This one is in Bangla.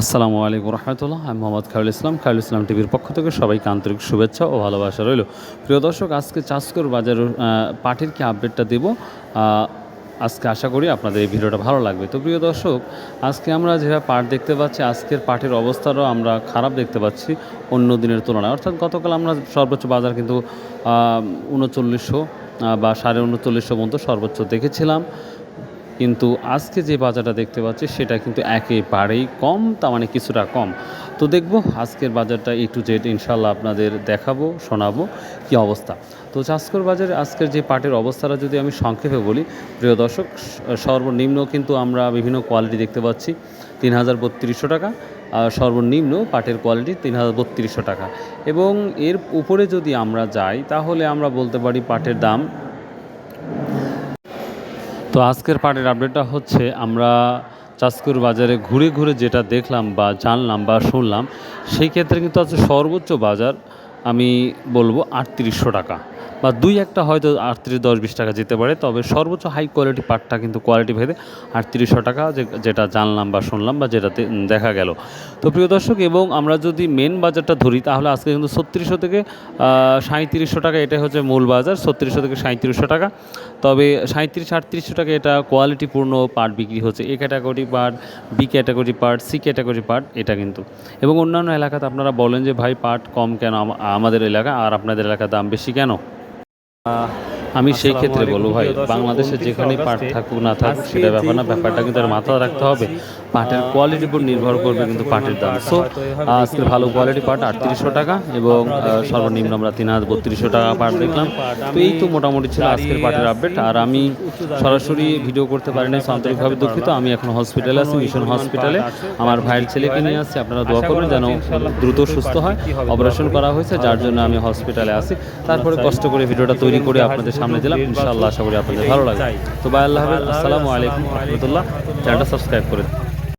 আসসালামু আলাইকুম রহমতুল্লাহ। আমি মোহাম্মদ খায়রুল ইসলাম খায়রুল ইসলাম টিভির পক্ষ থেকে সবাইকে আন্তরিক শুভেচ্ছা ও ভালোবাসা রইল। প্রিয় দর্শক, আজকে চাষকর বাজার পাটির কি আপডেটটা দেব? আজকে আশা করি আপনাদের এই ভিডিওটা ভালো লাগবে। তো প্রিয় দর্শক, আজকে আমরা যেভাবে পাট দেখতে পাচ্ছি, আজকের পাটের অবস্থারও আমরা খারাপ দেখতে পাচ্ছি অন্য দিনের তুলনায়। অর্থাৎ গতকাল আমরা সর্বোচ্চ বাজার কিন্তু উনচল্লিশশো বা সাড়ে উনচল্লিশশো পর্যন্ত সর্বোচ্চ দেখেছিলাম। কিন্তু আজকে যে বাজারটা দেখতে পাচ্ছি, সেটা কিন্তু একেবারেই কম, তার মানে কিছুটা কম। তো দেখব আজকের বাজারটা এ টু জেড ইনশাল্লাহ আপনাদের দেখাবো, শোনাবো কি অবস্থা। তো চাষকর বাজারে, আজকের যে পাটের অবস্থাটা যদি আমি সংক্ষেপে বলি, প্রিয় দর্শক সর্বনিম্ন কিন্তু আমরা বিভিন্ন কোয়ালিটি দেখতে পাচ্ছি তিন হাজার বত্রিশশো টাকা। আর সর্বনিম্ন পাটের কোয়ালিটি তিন হাজার বত্রিশশো টাকা। এবং এর উপরে যদি আমরা যাই, তাহলে আমরা বলতে পারি পাটের দাম তো আজকের পাটের আপডেটটা হচ্ছে আমরা চাঁদকুর বাজারে ঘুরে ঘুরে যেটা দেখলাম বা জানলাম বা শুনলাম, সেই ক্ষেত্রে কিন্তু আছে সর্বোচ্চ বাজার। আমি বলব আটত্রিশশো টাকা। বা দুই একটা হয়তো আটত্রিশ, দশ, বিশ টাকা যেতে পারে, তবে সর্বোচ্চ হাই কোয়ালিটি পাটটা কিন্তু কোয়ালিটি ভেদে আটত্রিশশো টাকা যেটা জানলাম বা শুনলাম বা যেটাতে দেখা গেল। তো প্রিয় দর্শক, এবং আমরা যদি মেন বাজারটা ধরি, তাহলে আজকে কিন্তু ছত্রিশশো থেকে সাঁত্রিশশো টাকা এটা হচ্ছে মূল বাজার, ছত্রিশশো থেকে সাঁত্রিশশো টাকা। তবে সাঁত্রিশ আটত্রিশশো টাকা এটা কোয়ালিটিপূর্ণ পাট বিক্রি হচ্ছে, এ ক্যাটাগরি পাট বি ক্যাটাগরি পাট সি ক্যাটাগরি পাট, এটা কিন্তু। এবং অন্যান্য এলাকাতে আপনারা বলেন যে, ভাই, পাট কম কেন? আমাদের এলাকা আর আপনাদের এলাকার দাম বেশি কেন? আমি সেই ক্ষেত্রে বলব ভাই, বাংলাদেশে যেখানে পাট থাকুক না থাকুক সেটা ব্যাপার না, ব্যাপারটা কিন্তু আর মাথায় রাখতে হবে। পাটের কোয়ালিটির উপর নির্ভর করবে কিন্তু পাটের দাম। সো আজকে ভালো কোয়ালিটি পাট আটত্রিশশো টাকা এবং সর্বনিম্ন আমরা তিন হাজার বত্রিশশো টাকা পাট দেখলাম। তো এই তো মোটামুটি ছিল আজকের পাটের আপডেট আর আমি সরাসরি ভিডিও করতে পারিনি so আন্তরিকভাবে দুঃখিত। আমি এখন হসপিটালে আছি মিশন হসপিটালে আমার ভাইয়ের ছেলেকে নিয়ে আসছি, আপনারা দোয়া করবেন যেন দ্রুত সুস্থ হয়। অপারেশন করা হয়েছে, যার জন্য আমি হসপিটালে আসি তারপরে কষ্ট করে ভিডিওটা তৈরি করে আপনাদের সামনে দিলাম। ইনশাআল্লাহ আশা করি আপনাদের ভালো লাগে তো বাই আল্লাহ আসসালামু আলাইকুম রহমতুল্লাহ। চ্যানেলটা সাবস্ক্রাইব করে।